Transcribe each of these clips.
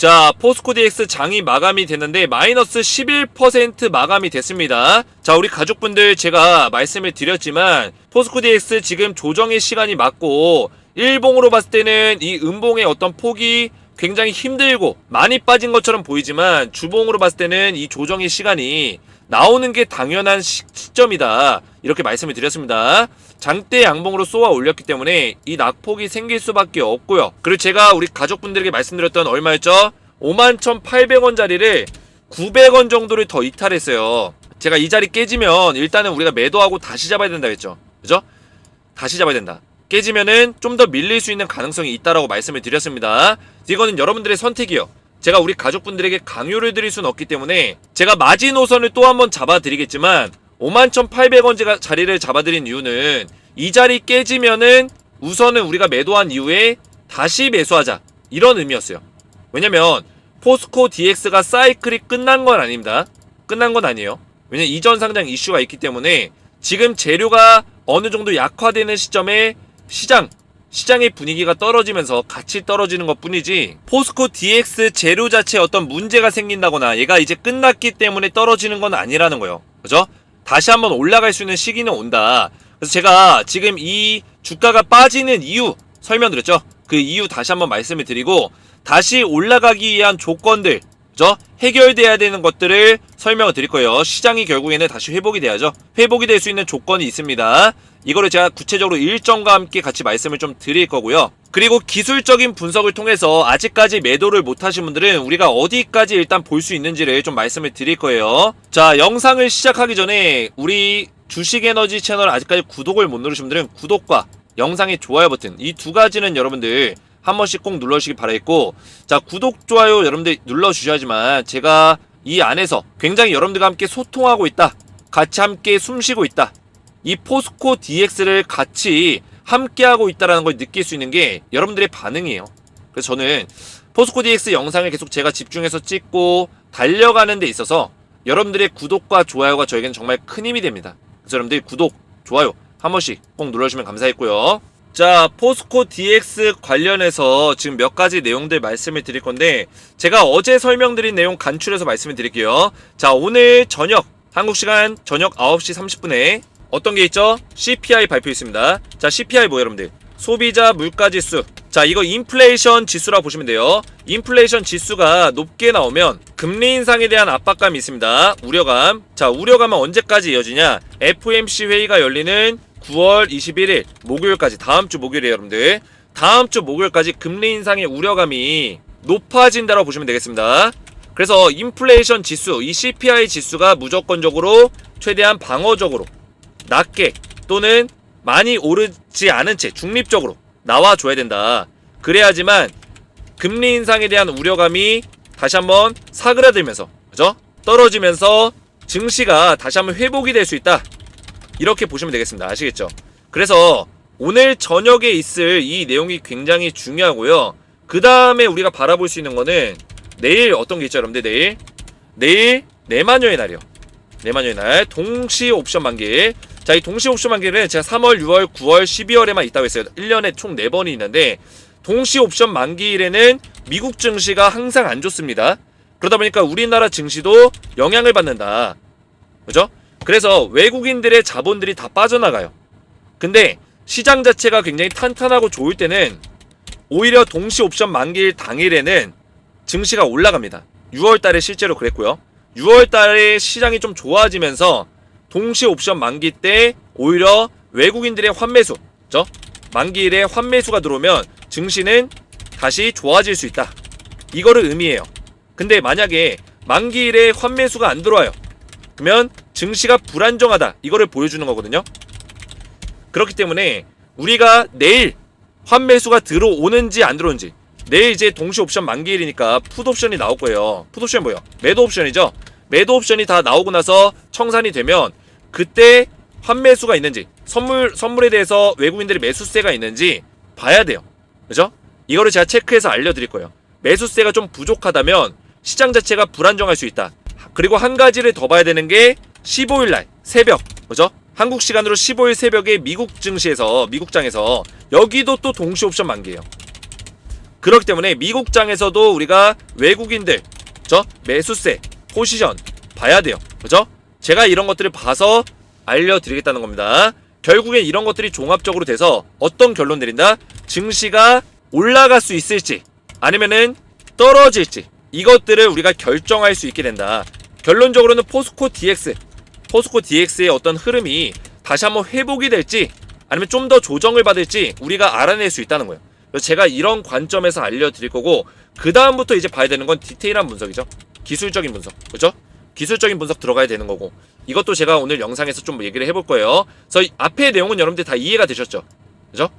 자, 포스코 DX 장이 마감이 됐는데 마이너스 11% 마감이 됐습니다. 자, 우리 가족분들 제가 말씀을 드렸지만 포스코 DX 지금 조정의 시간이 맞고 일봉으로 봤을 때는 이 음봉의 어떤 폭이 굉장히 힘들고 많이 빠진 것처럼 보이지만 주봉으로 봤을 때는 이 조정의 시간이 나오는 게 당연한 시, 시점이다. 이렇게 말씀을 드렸습니다. 장대 양봉으로 쏘아 올렸기 때문에 이 낙폭이 생길 수밖에 없고요. 그리고 제가 우리 가족분들에게 말씀드렸던 얼마였죠? 51,800원짜리를 900원 정도를 더 이탈했어요. 제가 이 자리 깨지면 일단은 우리가 매도하고 다시 잡아야 된다 했죠. 그죠? 다시 잡아야 된다. 깨지면은 좀 더 밀릴 수 있는 가능성이 있다라고 말씀을 드렸습니다. 이거는 여러분들의 선택이요. 제가 우리 가족분들에게 강요를 드릴 수는 없기 때문에 제가 마지노선을 또 한번 잡아드리겠지만 51,800원 제가 자리를 잡아드린 이유는 이 자리 깨지면은 우선은 우리가 매도한 이후에 다시 매수하자 이런 의미였어요. 왜냐면 포스코 DX가 사이클이 끝난 건 아닙니다. 끝난 건 아니에요. 왜냐면 이전 상장 이슈가 있기 때문에 지금 재료가 어느 정도 약화되는 시점에 시장 시장의 분위기가 떨어지면서 같이 떨어지는 것 뿐이지 포스코 DX 재료 자체에 어떤 문제가 생긴다거나 얘가 이제 끝났기 때문에 떨어지는 건 아니라는 거예요. 그죠? 다시 한번 올라갈 수 있는 시기는 온다. 그래서 제가 지금 이 주가가 빠지는 이유 설명드렸죠? 그 이유 다시 한번 말씀을 드리고 다시 올라가기 위한 조건들 그죠? 해결돼야 되는 것들을 설명을 드릴 거예요. 시장이 결국에는 다시 회복이 돼야죠. 회복이 될 수 있는 조건이 있습니다. 이거를 제가 구체적으로 일정과 함께 같이 말씀을 좀 드릴 거고요. 그리고 기술적인 분석을 통해서 아직까지 매도를 못 하신 분들은 우리가 어디까지 일단 볼 수 있는지를 좀 말씀을 드릴 거예요. 자, 영상을 시작하기 전에 우리 주식에너지 채널 아직까지 구독을 못 누르신 분들은 구독과 영상의 좋아요 버튼 이 두 가지는 여러분들 한 번씩 꼭 눌러주시기 바라겠고 자 구독 좋아요 여러분들 눌러주셔야지만 제가 이 안에서 굉장히 여러분들과 함께 소통하고 있다 같이 함께 숨쉬고 있다 이 포스코 DX를 같이 함께하고 있다라는 걸 느낄 수 있는 게 여러분들의 반응이에요. 그래서 저는 포스코 DX 영상을 계속 제가 집중해서 찍고 달려가는 데 있어서 여러분들의 구독과 좋아요가 저에게는 정말 큰 힘이 됩니다. 그래서 여러분들 구독 좋아요 한 번씩 꼭 눌러주시면 감사했고요 자, 포스코 DX 관련해서 지금 몇 가지 내용들 말씀을 드릴 건데, 제가 어제 설명드린 내용 간추려서 말씀을 드릴게요. 자, 오늘 저녁, 한국 시간 저녁 9시 30분에 어떤 게 있죠? CPI 발표 있습니다. 자, CPI 뭐 여러분들? 소비자 물가 지수. 자, 이거 인플레이션 지수라 보시면 돼요. 인플레이션 지수가 높게 나오면 금리 인상에 대한 압박감이 있습니다. 우려감. 자, 우려감은 언제까지 이어지냐? FOMC 회의가 열리는 9월 21일 목요일까지 다음 주 목요일에 여러분들 다음 주 목요일까지 금리 인상의 우려감이 높아진다고 보시면 되겠습니다. 그래서 인플레이션 지수, 이 CPI 지수가 무조건적으로 최대한 방어적으로 낮게 또는 많이 오르지 않은 채 중립적으로 나와줘야 된다. 그래야지만 금리 인상에 대한 우려감이 다시 한번 사그라들면서 그죠? 떨어지면서 증시가 다시 한번 회복이 될 수 있다. 이렇게 보시면 되겠습니다. 아시겠죠? 그래서 오늘 저녁에 있을 이 내용이 굉장히 중요하고요. 그 다음에 우리가 바라볼 수 있는 거는 내일 어떤 게 있죠, 여러분들? 내일 내일 내마녀의 날이요. 내마녀의 날 동시 옵션 만기. 자, 이 동시 옵션 만기는 제가 3월, 6월, 9월, 12월에만 있다고 했어요. 1년에 총 4번이 있는데 동시 옵션 만기일에는 미국 증시가 항상 안 좋습니다. 그러다 보니까 우리나라 증시도 영향을 받는다. 그죠? 그래서 외국인들의 자본들이 다 빠져나가요. 근데 시장 자체가 굉장히 탄탄하고 좋을 때는 오히려 동시 옵션 만기일 당일에는 증시가 올라갑니다. 6월 달에 실제로 그랬고요. 6월 달에 시장이 좀 좋아지면서 동시 옵션 만기 때 오히려 외국인들의 환매수, 죠? 만기일에 환매수가 들어오면 증시는 다시 좋아질 수 있다. 이거를 의미해요. 근데 만약에 만기일에 환매수가 안 들어와요. 그러면 증시가 불안정하다. 이거를 보여주는 거거든요. 그렇기 때문에 우리가 내일 환매수가 들어오는지 안 들어오는지 내일 이제 동시 옵션 만기일이니까 풋 옵션이 나올 거예요. 풋 옵션 뭐요? 매도 옵션이죠. 매도 옵션이 다 나오고 나서 청산이 되면 그때 환매수가 있는지 선물 선물에 대해서 외국인들이 매수세가 있는지 봐야 돼요. 그죠? 이거를 제가 체크해서 알려드릴 거예요. 매수세가 좀 부족하다면 시장 자체가 불안정할 수 있다. 그리고 한 가지를 더 봐야 되는 게 15일 날 새벽 그죠? 한국 시간으로 15일 새벽에 미국 증시에서 미국장에서 여기도 또 동시 옵션 만기예요. 그렇기 때문에 미국장에서도 우리가 외국인들 저 매수세 포지션 봐야 돼요. 그죠? 제가 이런 것들을 봐서 알려드리겠다는 겁니다. 결국엔 이런 것들이 종합적으로 돼서 어떤 결론 내린다? 증시가 올라갈 수 있을지 아니면은 떨어질지 이것들을 우리가 결정할 수 있게 된다. 결론적으로는 포스코 DX, 포스코 DX의 어떤 흐름이 다시 한번 회복이 될지 아니면 좀 더 조정을 받을지 우리가 알아낼 수 있다는 거예요. 그래서 제가 이런 관점에서 알려드릴 거고 그 다음부터 이제 봐야 되는 건 디테일한 분석이죠. 기술적인 분석, 그죠? 기술적인 분석 들어가야 되는 거고 이것도 제가 오늘 영상에서 좀 얘기를 해볼 거예요. 그래서 이 앞의 내용은 여러분들 다 이해가 되셨죠? 그죠?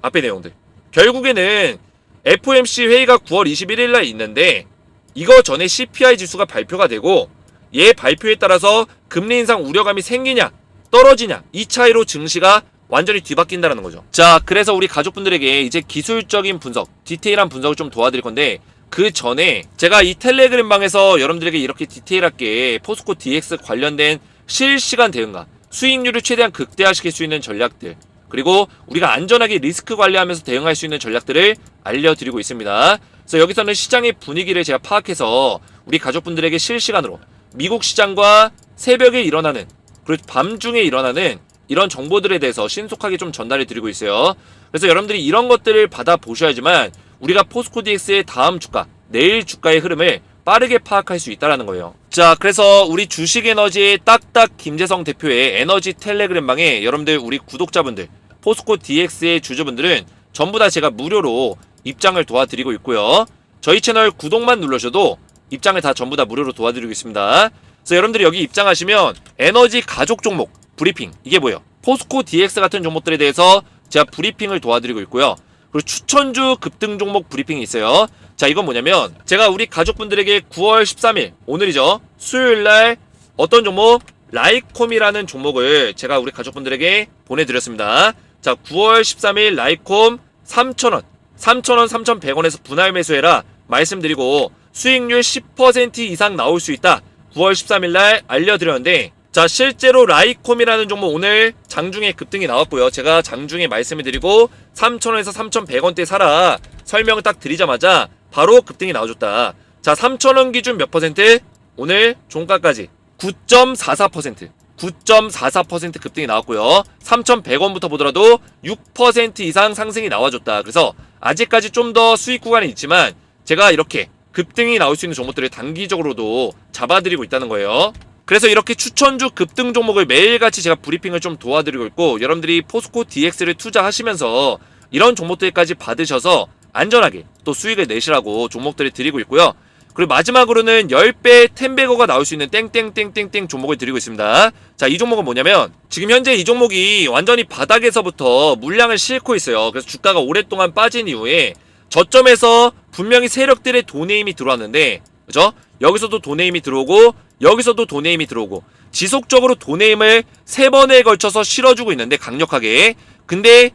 앞의 내용들. 결국에는 FOMC 회의가 9월 21일 날 있는데 이거 전에 CPI 지수가 발표가 되고 얘 발표에 따라서 금리 인상 우려감이 생기냐 떨어지냐 이 차이로 증시가 완전히 뒤바뀐다는 거죠. 자, 그래서 우리 가족분들에게 이제 기술적인 분석, 디테일한 분석을 좀 도와드릴 건데 그 전에 제가 이 텔레그램 방에서 여러분들에게 이렇게 디테일하게 포스코 DX 관련된 실시간 대응과 수익률을 최대한 극대화시킬 수 있는 전략들 그리고 우리가 안전하게 리스크 관리하면서 대응할 수 있는 전략들을 알려드리고 있습니다. 그래서 여기서는 시장의 분위기를 제가 파악해서 우리 가족분들에게 실시간으로 미국 시장과 새벽에 일어나는 그리고 밤중에 일어나는 이런 정보들에 대해서 신속하게 좀 전달해 드리고 있어요. 그래서 여러분들이 이런 것들을 받아 보셔야지만 우리가 포스코 DX의 다음 주가, 내일 주가의 흐름을 빠르게 파악할 수 있다라는 거예요. 자, 그래서 우리 주식 에너지의 딱딱 김재성 대표의 에너지 텔레그램 방에 여러분들 우리 구독자분들, 포스코 DX의 주주분들은 전부 다 제가 무료로 입장을 도와드리고 있고요. 저희 채널 구독만 눌러셔도 입장을 다 전부 다 무료로 도와드리고 있습니다. 그래서 여러분들이 여기 입장하시면 에너지 가족 종목 브리핑 이게 뭐예요? 포스코 DX 같은 종목들에 대해서 제가 브리핑을 도와드리고 있고요. 그리고 추천주 급등 종목 브리핑이 있어요. 자, 이건 뭐냐면 제가 우리 가족분들에게 9월 13일 오늘이죠. 수요일 날 어떤 종목 라이콤이라는 종목을 제가 우리 가족분들에게 보내드렸습니다. 자, 9월 13일 라이콤 3,000원, 3,000원, 3,100원에서 분할 매수해라 말씀드리고 수익률 10% 이상 나올 수 있다. 9월 13일 날 알려드렸는데 자 실제로 라이콤이라는 종목 오늘 장중에 급등이 나왔고요. 제가 장중에 말씀을 드리고 3,000원에서 3,100원대 사라 설명을 딱 드리자마자 바로 급등이 나와줬다. 자 3,000원 기준 몇 퍼센트? 오늘 종가까지 9.44% 9.44% 급등이 나왔고요. 3,100원부터 보더라도 6% 이상 상승이 나와줬다. 그래서 아직까지 좀 더 수익 구간이 있지만 제가 이렇게 급등이 나올 수 있는 종목들을 단기적으로도 잡아드리고 있다는 거예요. 그래서 이렇게 추천주 급등 종목을 매일같이 제가 브리핑을 좀 도와드리고 있고 여러분들이 포스코 DX를 투자하시면서 이런 종목들까지 받으셔서 안전하게 또 수익을 내시라고 종목들을 드리고 있고요. 그리고 마지막으로는 10배 텐베거가 나올 수 있는 땡땡땡땡땡 종목을 드리고 있습니다. 자, 이 종목은 뭐냐면 지금 현재 이 종목이 완전히 바닥에서부터 물량을 싣고 있어요. 그래서 주가가 오랫동안 빠진 이후에 저점에서 분명히 세력들의 돈네임이 들어왔는데 그죠? 여기서도 돈네임이 들어오고 여기서도 돈네임이 들어오고 지속적으로 돈네임을 세 번에 걸쳐서 실어주고 있는데 강력하게 근데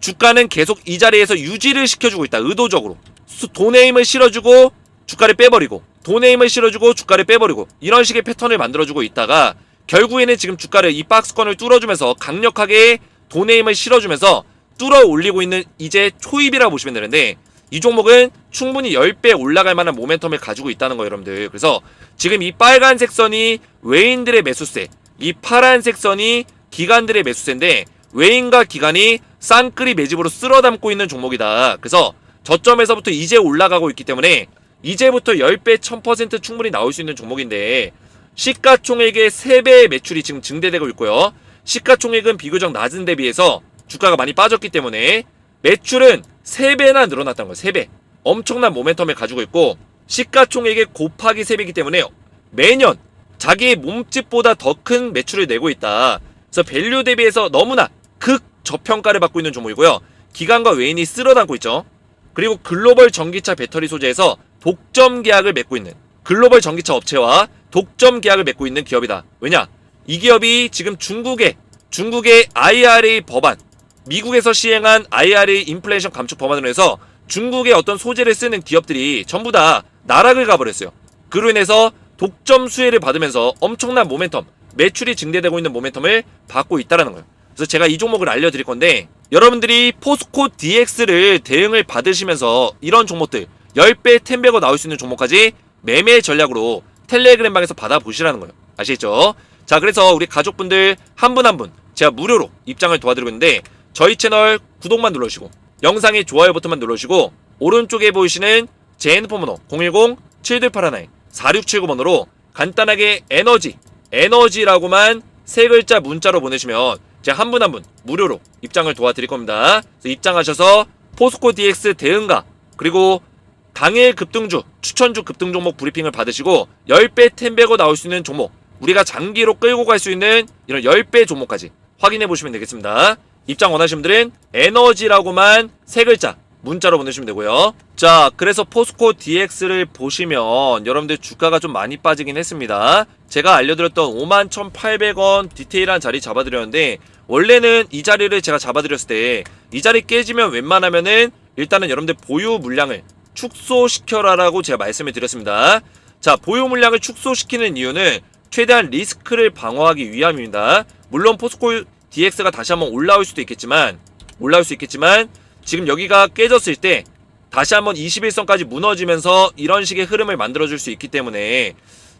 주가는 계속 이 자리에서 유지를 시켜주고 있다 의도적으로 돈네임을 실어주고 주가를 빼버리고 돈네임을 실어주고 주가를 빼버리고 이런 식의 패턴을 만들어주고 있다가 결국에는 지금 주가를 이 박스권을 뚫어주면서 강력하게 돈네임을 실어주면서 뚫어 올리고 있는 이제 초입이라고 보시면 되는데 이 종목은 충분히 10배 올라갈 만한 모멘텀을 가지고 있다는 거예요, 여러분들. 그래서 지금 이 빨간색 선이 외인들의 매수세, 이 파란색 선이 기관들의 매수세인데 외인과 기관이 쌍끌이 매집으로 쓸어 담고 있는 종목이다. 그래서 저점에서부터 이제 올라가고 있기 때문에 이제부터 10배 1000% 충분히 나올 수 있는 종목인데 시가총액의 3배의 매출이 지금 증대되고 있고요. 시가총액은 비교적 낮은 데 비해서 주가가 많이 빠졌기 때문에 매출은 3배나 늘어났다는 거예요. 3배. 엄청난 모멘텀을 가지고 있고 시가총액의 곱하기 3배이기 때문에 매년 자기의 몸집보다 더 큰 매출을 내고 있다. 그래서 밸류 대비해서 너무나 극 저평가를 받고 있는 종목이고요. 기관과 외인이 쓸어 담고 있죠. 그리고 글로벌 전기차 배터리 소재에서 독점 계약을 맺고 있는 글로벌 전기차 업체와 독점 계약을 맺고 있는 기업이다. 왜냐? 이 기업이 지금 중국의 중국의 IRA 법안 미국에서 시행한 IRA 인플레이션 감축 법안으로 해서 중국의 어떤 소재를 쓰는 기업들이 전부 다 나락을 가버렸어요. 그로 인해서 독점 수혜를 받으면서 엄청난 모멘텀, 매출이 증대되고 있는 모멘텀을 받고 있다라는 거예요. 그래서 제가 이 종목을 알려드릴 건데 여러분들이 포스코 DX를 대응을 받으시면서 이런 종목들 10배, 10배가 나올 수 있는 종목까지 매매 전략으로 텔레그램 방에서 받아보시라는 거예요. 아시겠죠? 자, 그래서 우리 가족분들 한 분 한분 제가 무료로 입장을 도와드리고 있는데 저희 채널 구독만 눌러주시고 영상의 좋아요 버튼만 눌러주시고 오른쪽에 보이시는 제 핸드폰 번호 010-7281-4679번호로 간단하게 에너지, 에너지라고만 세 글자 문자로 보내시면 제가 한 분 한 분 무료로 입장을 도와드릴 겁니다. 입장하셔서 포스코 DX 대응가 그리고 당일 급등주, 추천주 급등 종목 브리핑을 받으시고 10배, 10배고 나올 수 있는 종목 우리가 장기로 끌고 갈 수 있는 이런 10배 종목까지 확인해 보시면 되겠습니다. 입장 원하시는 분들은 에너지라고만 세 글자 문자로 보내주시면 되고요. 자, 그래서 포스코 DX를 보시면 여러분들 주가가 좀 많이 빠지긴 했습니다. 제가 알려드렸던 51,800원 디테일한 자리 잡아드렸는데 원래는 이 자리를 제가 잡아드렸을 때 이 자리 깨지면 웬만하면은 일단은 여러분들 보유 물량을 축소시켜라라고 제가 말씀을 드렸습니다. 자, 보유 물량을 축소시키는 이유는 최대한 리스크를 방어하기 위함입니다. 물론 포스코 DX가 다시 한번 올라올 수도 있겠지만 올라올 수 있겠지만 지금 여기가 깨졌을 때 다시 한번 21선까지 무너지면서 이런 식의 흐름을 만들어줄 수 있기 때문에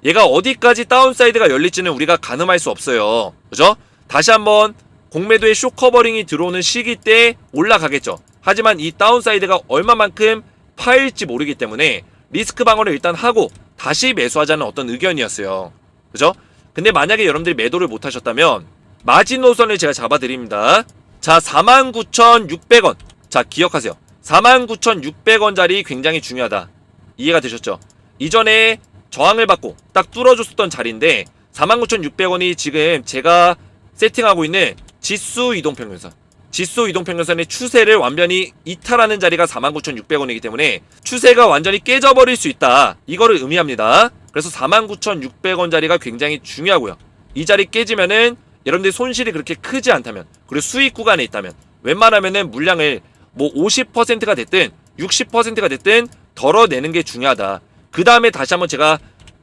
얘가 어디까지 다운사이드가 열릴지는 우리가 가늠할 수 없어요. 그죠? 다시 한번 공매도의 쇼커버링이 들어오는 시기 때 올라가겠죠. 하지만 이 다운사이드가 얼마만큼 파일지 모르기 때문에 리스크 방어를 일단 하고 다시 매수하자는 어떤 의견이었어요. 그죠? 근데 만약에 여러분들이 매도를 못 하셨다면 마지노선을 제가 잡아드립니다. 자, 49,600원. 자, 기억하세요. 49,600원짜리 굉장히 중요하다. 이해가 되셨죠? 이전에 저항을 받고 딱 뚫어줬었던 자리인데 49,600원이 지금 제가 세팅하고 있는 지수 이동평균선. 지수 이동평균선의 추세를 완전히 이탈하는 자리가 49,600원이기 때문에 추세가 완전히 깨져버릴 수 있다. 이거를 의미합니다. 그래서 49,600원 자리가 굉장히 중요하고요. 이 자리 깨지면은 여러분들 손실이 그렇게 크지 않다면 그리고 수익 구간에 있다면 웬만하면은 물량을 뭐 50%가 됐든 60%가 됐든 덜어내는 게 중요하다. 그 다음에 다시 한번 제가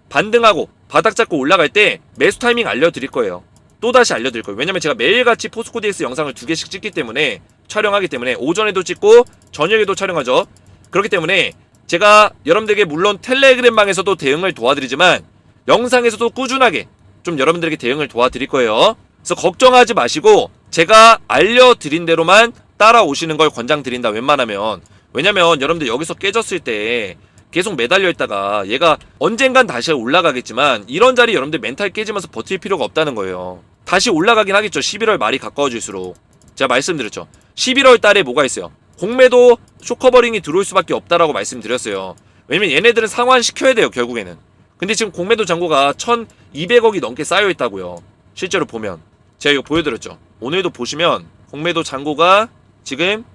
반등하고 바닥 잡고 올라갈 때 매수 타이밍 알려드릴 거예요. 또 다시 알려드릴 거예요. 왜냐면 제가 매일같이 포스코 DX 영상을 두 개씩 찍기 때문에 촬영하기 때문에 오전에도 찍고 저녁에도 촬영하죠. 그렇기 때문에 제가 여러분들에게 물론 텔레그램 방에서도 대응을 도와드리지만 영상에서도 꾸준하게 좀 여러분들에게 대응을 도와드릴 거예요. 그래서 걱정하지 마시고 제가 알려드린 대로만 따라오시는 걸 권장드린다 웬만하면 왜냐면 여러분들 여기서 깨졌을 때 계속 매달려 있다가 얘가 언젠간 다시 올라가겠지만 이런 자리 여러분들 멘탈 깨지면서 버틸 필요가 없다는 거예요. 다시 올라가긴 하겠죠. 11월 말이 가까워질수록. 제가 말씀드렸죠. 11월 달에 뭐가 있어요? 공매도 쇼커버링이 들어올 수밖에 없다라고 말씀드렸어요. 왜냐면 얘네들은 상환시켜야 돼요, 결국에는. 근데 지금 공매도 잔고가 1200억이 넘게 쌓여 있다고요. 실제로 보면. 제가 이거 보여드렸죠. 오늘도 보시면 공매도 잔고가 지금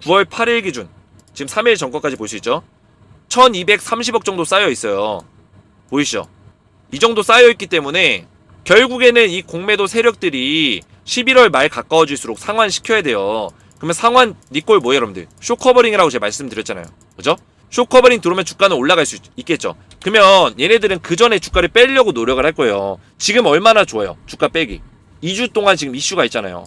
9월 8일 기준 지금 3일 전거까지 볼 수 있죠. 1230억 정도 쌓여 있어요. 보이시죠? 이 정도 쌓여 있기 때문에 결국에는 이 공매도 세력들이 11월 말 가까워질수록 상환시켜야 돼요. 그러면 상환 니꼴 뭐예요, 여러분들? 쇼커버링이라고 제가 말씀드렸잖아요. 그죠? 쇼커버링 들어오면 주가는 올라갈 수 있 겠죠. 그러면 얘네들은 그 전에 주가를 빼려고 노력을 할 거예요. 지금 얼마나 좋아요? 주가 빼기. 2주 동안 지금 이슈가 있잖아요.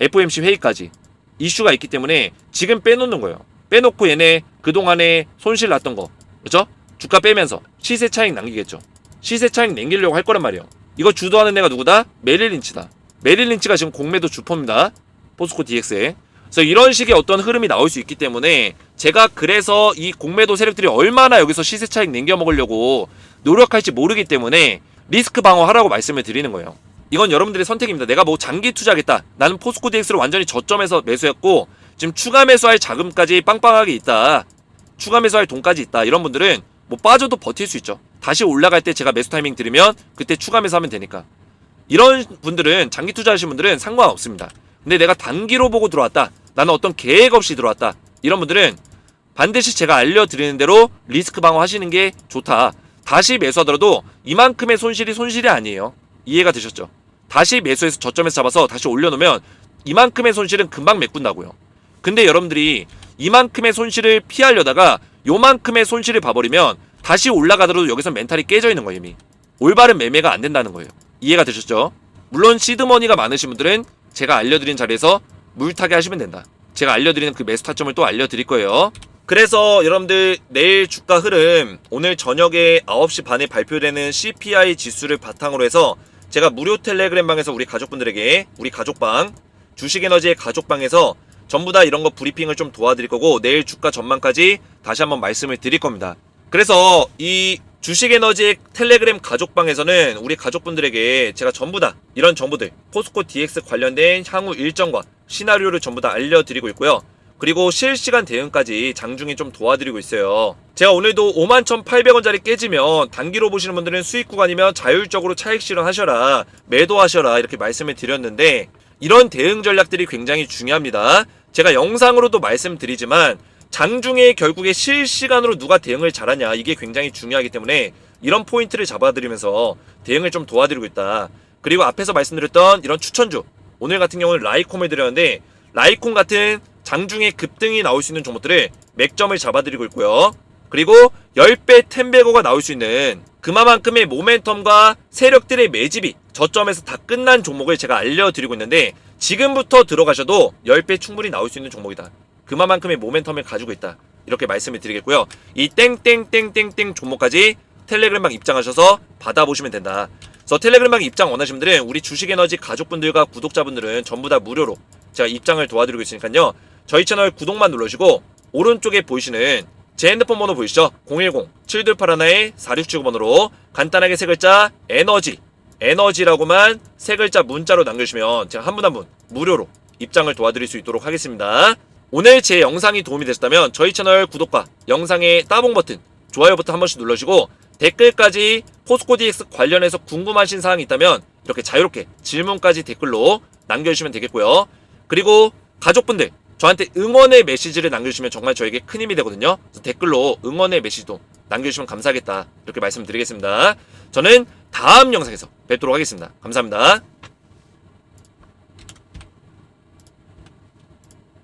FOMC 회의까지. 이슈가 있기 때문에 지금 빼놓는 거예요. 빼놓고 얘네 그동안에 손실 났던 거. 그죠? 주가 빼면서 시세 차익 남기겠죠. 시세 차익 남기려고 할 거란 말이에요. 이거 주도하는 애가 누구다? 메릴 린치다. 메릴 린치가 지금 공매도 주포입니다. 포스코 DX에. 그래서 이런 식의 어떤 흐름이 나올 수 있기 때문에 제가 그래서 이 공매도 세력들이 얼마나 여기서 시세 차익 남겨 먹으려고 노력할지 모르기 때문에 리스크 방어하라고 말씀을 드리는 거예요. 이건 여러분들의 선택입니다. 내가 뭐 장기 투자하겠다. 나는 포스코 DX를 완전히 저점에서 매수했고 지금 추가 매수할 자금까지 빵빵하게 있다. 추가 매수할 돈까지 있다. 이런 분들은 뭐 빠져도 버틸 수 있죠. 다시 올라갈 때 제가 매수 타이밍 드리면 그때 추가 매수하면 되니까. 이런 분들은 장기 투자하시는 분들은 상관없습니다. 근데 내가 단기로 보고 들어왔다. 나는 어떤 계획 없이 들어왔다. 이런 분들은 반드시 제가 알려드리는 대로 리스크 방어하시는 게 좋다. 다시 매수하더라도 이만큼의 손실이 손실이 아니에요. 이해가 되셨죠? 다시 매수해서 저점에서 잡아서 다시 올려놓으면 이만큼의 손실은 금방 메꾼다고요. 근데 여러분들이 이만큼의 손실을 피하려다가 요만큼의 손실을 봐버리면 다시 올라가더라도 여기서 멘탈이 깨져 있는 거예요 이미 올바른 매매가 안 된다는 거예요 이해가 되셨죠? 물론 시드머니가 많으신 분들은 제가 알려드린 자리에서 물타기 하시면 된다. 제가 알려드리는 그 매수 타점을 또 알려드릴 거예요. 그래서 여러분들 내일 주가 흐름 오늘 저녁에 9시 반에 발표되는 CPI 지수를 바탕으로 해서 제가 무료 텔레그램 방에서 우리 가족분들에게 우리 가족방 주식에너지의 가족방에서 전부 다 이런 거 브리핑을 좀 도와드릴 거고 내일 주가 전망까지 다시 한번 말씀을 드릴 겁니다. 그래서 이 주식에너지 텔레그램 가족방에서는 우리 가족분들에게 제가 전부 다 이런 정보들 포스코 DX 관련된 향후 일정과 시나리오를 전부 다 알려드리고 있고요. 그리고 실시간 대응까지 장중에 좀 도와드리고 있어요. 제가 오늘도 51,800원짜리 깨지면 단기로 보시는 분들은 수익 구간이면 자율적으로 차익 실현하셔라, 매도하셔라 이렇게 말씀을 드렸는데 이런 대응 전략들이 굉장히 중요합니다. 제가 영상으로도 말씀드리지만 장중에 결국에 실시간으로 누가 대응을 잘하냐 이게 굉장히 중요하기 때문에 이런 포인트를 잡아드리면서 대응을 좀 도와드리고 있다. 그리고 앞에서 말씀드렸던 이런 추천주 오늘 같은 경우는 라이콤을 드렸는데 라이콤 같은 장중에 급등이 나올 수 있는 종목들을 맥점을 잡아드리고 있고요. 그리고 10배 텐베거가 나올 수 있는 그만큼의 모멘텀과 세력들의 매집이 저점에서 다 끝난 종목을 제가 알려드리고 있는데 지금부터 들어가셔도 10배 충분히 나올 수 있는 종목이다. 그만큼의 모멘텀을 가지고 있다. 이렇게 말씀을 드리겠고요. 이 땡땡땡땡땡 종목까지 텔레그램방 입장하셔서 받아보시면 된다. 그래서 텔레그램방 입장 원하시는 분들은 우리 주식에너지 가족분들과 구독자분들은 전부 다 무료로 제가 입장을 도와드리고 있으니까요. 저희 채널 구독만 눌러주시고 오른쪽에 보이시는 제 핸드폰 번호 보이시죠? 010-7281-4679번으로 간단하게 세 글자 에너지 에너지라고만 세 글자 문자로 남겨주시면 제가 한 분 한 분 무료로 입장을 도와드릴 수 있도록 하겠습니다. 오늘 제 영상이 도움이 되셨다면 저희 채널 구독과 영상의 따봉 버튼, 좋아요 버튼 한 번씩 눌러주시고 댓글까지 포스코 DX 관련해서 궁금하신 사항이 있다면 이렇게 자유롭게 질문까지 댓글로 남겨주시면 되겠고요. 그리고 가족분들 저한테 응원의 메시지를 남겨주시면 정말 저에게 큰 힘이 되거든요. 댓글로 응원의 메시지도 남겨주시면 감사하겠다 이렇게 말씀드리겠습니다. 저는 다음 영상에서 뵙도록 하겠습니다. 감사합니다.